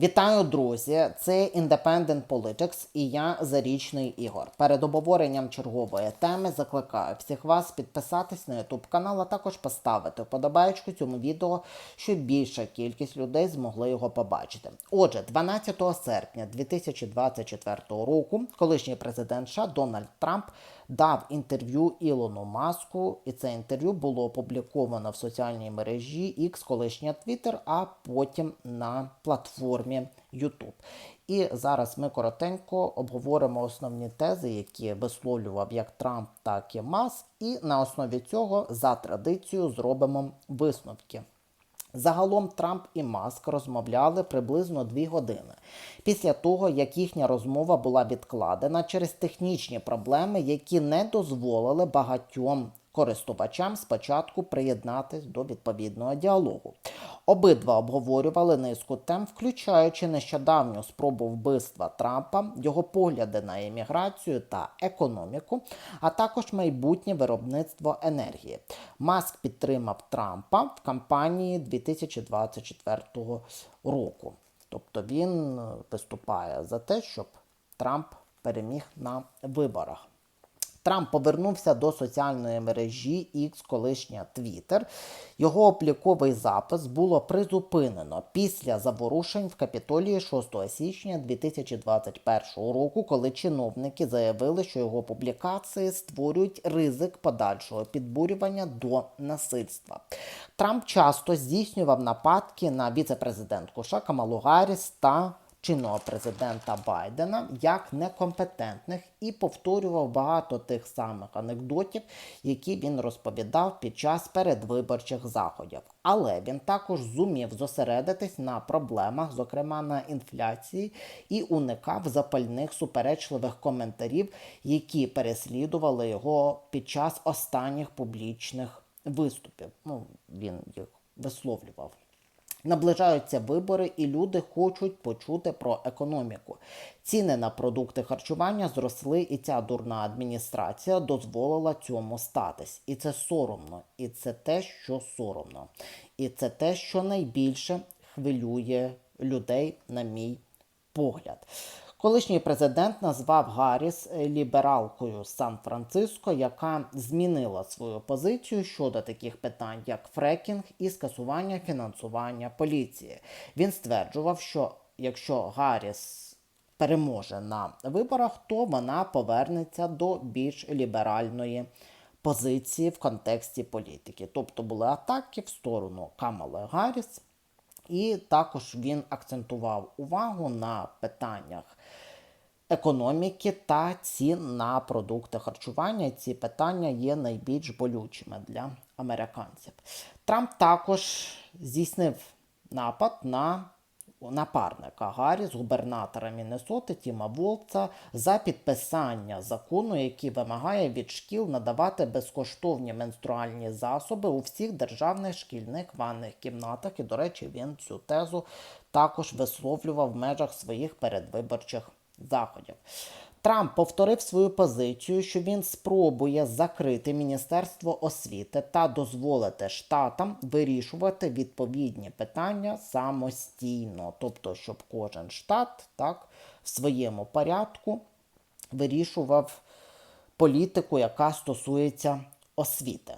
Вітаю, друзі! Це Independent Politics і я Зарічний Ігор. Перед обговоренням чергової теми закликаю всіх вас підписатись на YouTube канал, а також поставити вподобайку цьому відео, щоб більша кількість людей змогли його побачити. Отже, 12 серпня 2024 року колишній президент США Дональд Трамп дав інтерв'ю Ілону Маску, і це інтерв'ю було опубліковано в соціальній мережі X, колишня Twitter, а потім на платформі YouTube. І зараз ми коротенько обговоримо основні тези, які висловлював як Трамп, так і Маск, і на основі цього за традицією зробимо висновки. Загалом Трамп і Маск розмовляли приблизно дві години. Після того, як їхня розмова була відкладена через технічні проблеми, які не дозволили багатьом користувачам спочатку приєднатись до відповідного діалогу. Обидва обговорювали низку тем, включаючи нещодавню спробу вбивства Трампа, його погляди на еміграцію та економіку, а також майбутнє виробництво енергії. Маск підтримав Трампа в кампанії 2024 року. Тобто він е, виступає за те, щоб Трамп переміг на виборах. Трамп повернувся до соціальної мережі X, колишня Twitter. Його обліковий запис було призупинено після заворушень в Капітолії 6 січня 2021 року, коли чиновники заявили, що його публікації створюють ризик подальшого підбурювання до насильства. Трамп часто здійснював нападки на віце-президентку США Камалу Гарріс та чинного президента Байдена як некомпетентних і повторював багато тих самих анекдотів, які він розповідав під час передвиборчих заходів. Але він також зумів зосередитись на проблемах, зокрема на інфляції, і уникав запальних суперечливих коментарів, які переслідували його під час останніх публічних виступів. Ну, він їх висловлював. Наближаються вибори, і люди хочуть почути про економіку. Ціни на продукти харчування зросли, і ця дурна адміністрація дозволила цьому статись. І це соромно, і це те, що соромно, і це те, що найбільше хвилює людей, на мій погляд. Колишній президент назвав Гарріс лібералкою Сан-Франциско, яка змінила свою позицію щодо таких питань, як фрекінг і скасування фінансування поліції. Він стверджував, що якщо Гарріс переможе на виборах, то вона повернеться до більш ліберальної позиції в контексті політики. Тобто були атаки в сторону Камали Гарріс. І також він акцентував увагу на питаннях економіки та цін на продукти харчування. Ці питання є найбільш болючими для американців. Трамп також здійснив напад на напарника Гарріс, губернатора Міннесоти Тіма Волца, за підписання закону, який вимагає від шкіл надавати безкоштовні менструальні засоби у всіх державних шкільних ванних кімнатах. І, до речі, він цю тезу також висловлював в межах своїх передвиборчих заходів. Трамп повторив свою позицію, що він спробує закрити Міністерство освіти та дозволити штатам вирішувати відповідні питання самостійно, тобто, щоб кожен штат так в своєму порядку вирішував політику, яка стосується освіти.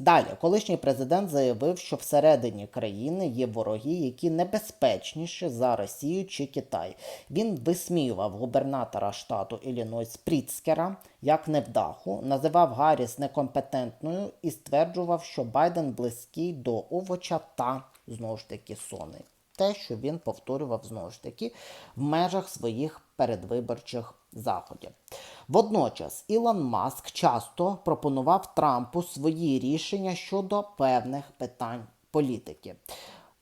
Далі, колишній президент заявив, що всередині країни є вороги, які небезпечніші за Росію чи Китай. Він висміював губернатора штату Іллінойс Пріцкера як невдаху, називав Гарріс некомпетентною і стверджував, що Байден близький до овоча та знову ж таки сони. Те, що він повторював знову ж таки в межах своїх передвиборчих заходів. Водночас Ілон Маск часто пропонував Трампу свої рішення щодо певних питань політики.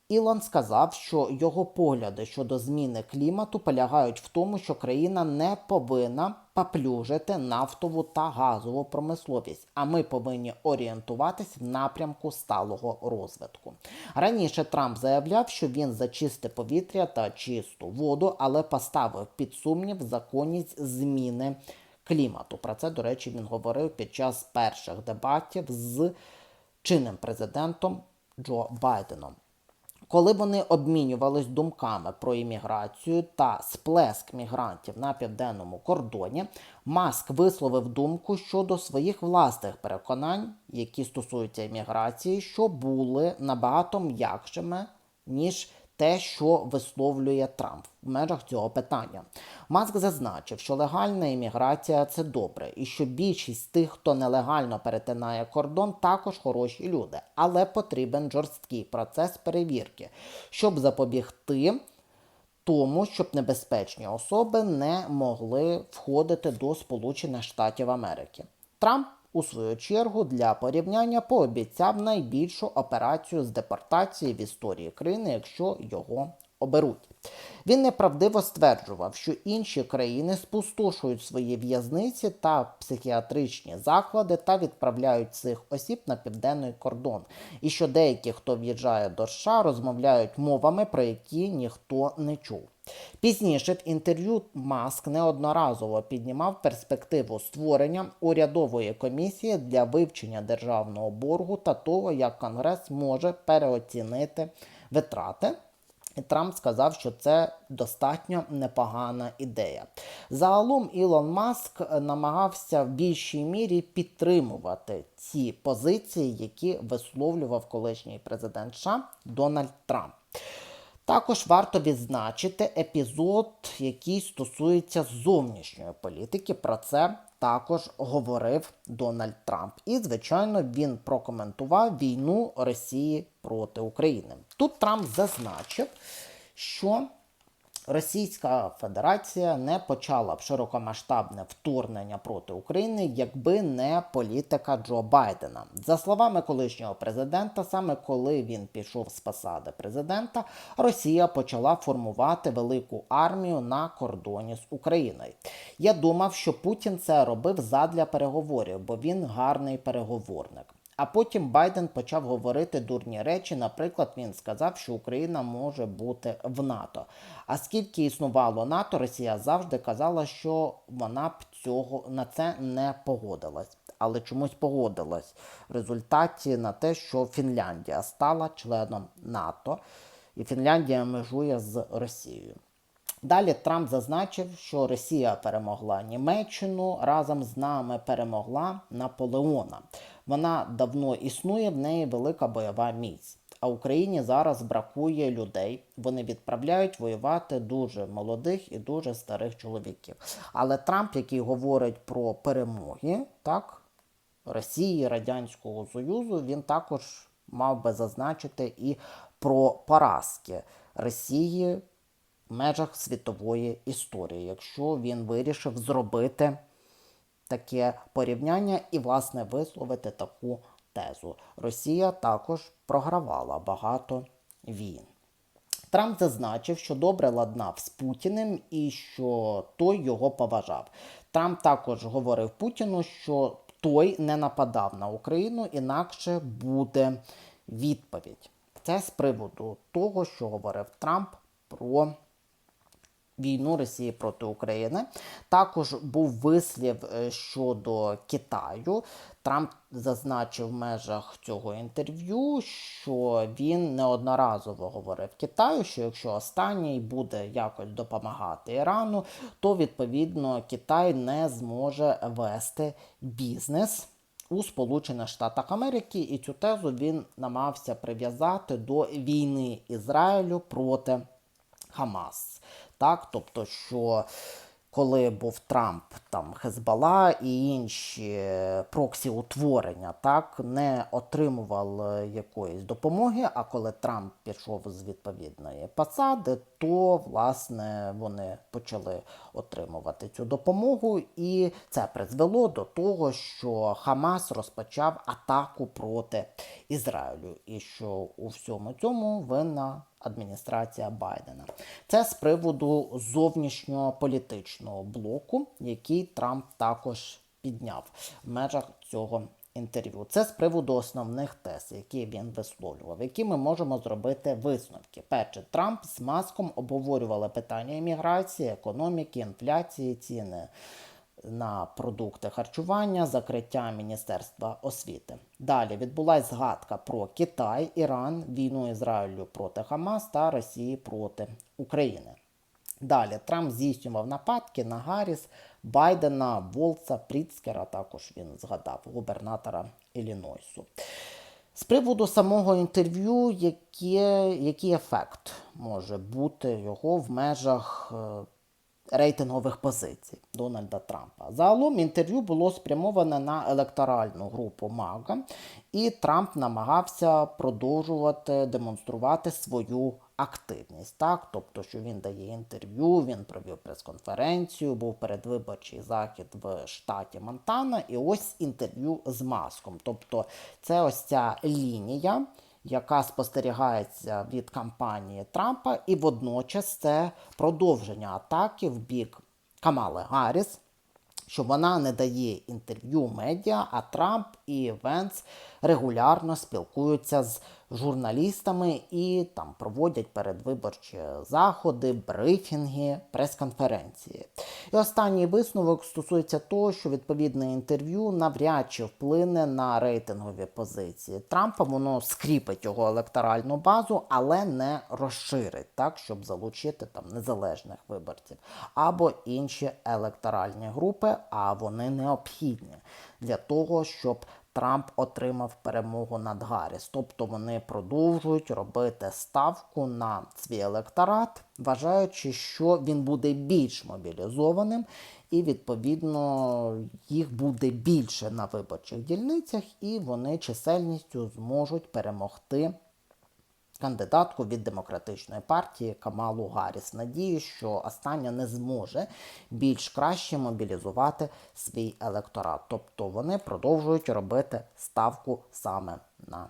Ілон сказав, що його погляди щодо зміни клімату полягають в тому, що країна не повинна поплюжити нафтову та газову промисловість, а ми повинні орієнтуватись в напрямку сталого розвитку. Раніше Трамп заявляв, що він за чисте повітря та чисту воду, але поставив під сумнів законність зміни клімату. Про це, до речі, він говорив під час перших дебатів з чинним президентом Джо Байденом. Коли вони обмінювались думками про імміграцію та сплеск мігрантів на південному кордоні, Маск висловив думку щодо своїх власних переконань, які стосуються імміграції, що були набагато м'якшими, ніж те, що висловлює Трамп в межах цього питання. Маск зазначив, що легальна імміграція це добре, і що більшість тих, хто нелегально перетинає кордон, також хороші люди, але потрібен жорсткий процес перевірки, щоб запобігти. Тому, щоб небезпечні особи не могли входити до Сполучених Штатів Америки. Трамп, у свою чергу, для порівняння пообіцяв найбільшу операцію з депортації в історії країни, якщо його оберуть. Він неправдиво стверджував, що інші країни спустошують свої в'язниці та психіатричні заклади та відправляють цих осіб на південний кордон, і що деякі, хто в'їжджає до США, розмовляють мовами, про які ніхто не чув. Пізніше в інтерв'ю Маск неодноразово піднімав перспективу створення урядової комісії для вивчення державного боргу та того, як Конгрес може переоцінити витрати. І Трамп сказав, що це достатньо непогана ідея. Загалом Ілон Маск намагався в більшій мірі підтримувати ці позиції, які висловлював колишній президент США Дональд Трамп. Також варто відзначити епізод, який стосується зовнішньої політики. Про це також говорив Дональд Трамп. І, звичайно, він прокоментував війну Росії проти України. Тут Трамп зазначив, що Російська Федерація не почала б широкомасштабне вторгнення проти України, якби не політика Джо Байдена. За словами колишнього президента, саме коли він пішов з посади президента, Росія почала формувати велику армію на кордоні з Україною. Я думав, що Путін це робив задля переговорів, бо він гарний переговорник. А потім Байден почав говорити дурні речі. Наприклад, він сказав, що Україна може бути в НАТО. А скільки існувало НАТО, Росія завжди казала, що вона б цього на це не погодилась. Але чомусь погодилась в результаті на те, що Фінляндія стала членом НАТО, і Фінляндія межує з Росією. Далі Трамп зазначив, що Росія перемогла Німеччину разом з нами перемогла Наполеона. Вона давно існує, в неї велика бойова міць. А Україні зараз бракує людей. Вони відправляють воювати дуже молодих і дуже старих чоловіків. Але Трамп, який говорить про перемоги, так, Росії, Радянського Союзу, він також мав би зазначити і про поразки Росії в межах світової історії, якщо він вирішив зробити таке порівняння і, власне, висловити таку тезу. Росія також програвала багато війн. Трамп зазначив, що добре ладнав з Путіним і що той його поважав. Трамп також говорив Путіну, що той не нападав на Україну, інакше буде відповідь. Це з приводу того, що говорив Трамп про війну Росії проти України. Також був вислів е, щодо Китаю. Трамп зазначив в межах цього інтерв'ю, що він неодноразово говорив Китаю, що якщо останній буде якось допомагати Ірану, то відповідно Китай не зможе вести бізнес. У Сполучених Штатах Америки і цю тезу він намагався прив'язати до війни Ізраїлю проти Хамас. Так, тобто, що коли був Трамп, там Хезбала і інші проксі утворення, так не отримували якоїсь допомоги. А коли Трамп пішов з відповідної посади, то власне вони почали отримувати цю допомогу, і це призвело до того, що Хамас розпочав атаку проти Ізраїлю, і що у всьому цьому винна адміністрація Байдена. Це з приводу зовнішнього політичного блоку, який Трамп також підняв в межах цього інтерв'ю. Це з приводу основних тез, які він висловлював, які ми можемо зробити висновки. Перше, Трамп з маском обговорювали питання імміграції, економіки, інфляції, ціни на продукти харчування, закриття Міністерства освіти. Далі відбулася згадка про Китай, Іран, війну Ізраїлю проти Хамас та Росії проти України. Далі Трамп здійснював нападки на Гарріс, Байдена, Волца, Пріцкера. Також він згадав губернатора Іллінойсу. З приводу самого інтерв'ю, який ефект може бути його в межах е, рейтингових позицій Дональда Трампа. Загалом інтерв'ю було спрямоване на електоральну групу Мага, і Трамп намагався продовжувати демонструвати свою активність. Так? Тобто, що він дає інтерв'ю, він провів прес-конференцію, був передвиборчий захід в штаті Монтана, і ось інтерв'ю з маском. Тобто, це ось ця лінія яка спостерігається від кампанії Трампа, і водночас це продовження атаки в бік Камали Гарріс, що вона не дає інтерв'ю медіа, а Трамп і Венс регулярно спілкуються з журналістами і там проводять передвиборчі заходи, брифінги, прес-конференції. І останній висновок стосується того, що відповідне інтерв'ю навряд чи вплине на рейтингові позиції Трампа. Воно скріпить його електоральну базу, але не розширить так, щоб залучити там незалежних виборців або інші електоральні групи, а вони необхідні для того, щоб Трамп отримав перемогу над Гарріс. Тобто вони продовжують робити ставку на свій електорат, вважаючи, що він буде більш мобілізованим, і відповідно їх буде більше на виборчих дільницях, і вони чисельністю зможуть перемогти. Кандидатку від демократичної партії Камалу Гарріс. Надію, що остання не зможе більш краще мобілізувати свій електорат. Тобто вони продовжують робити ставку саме на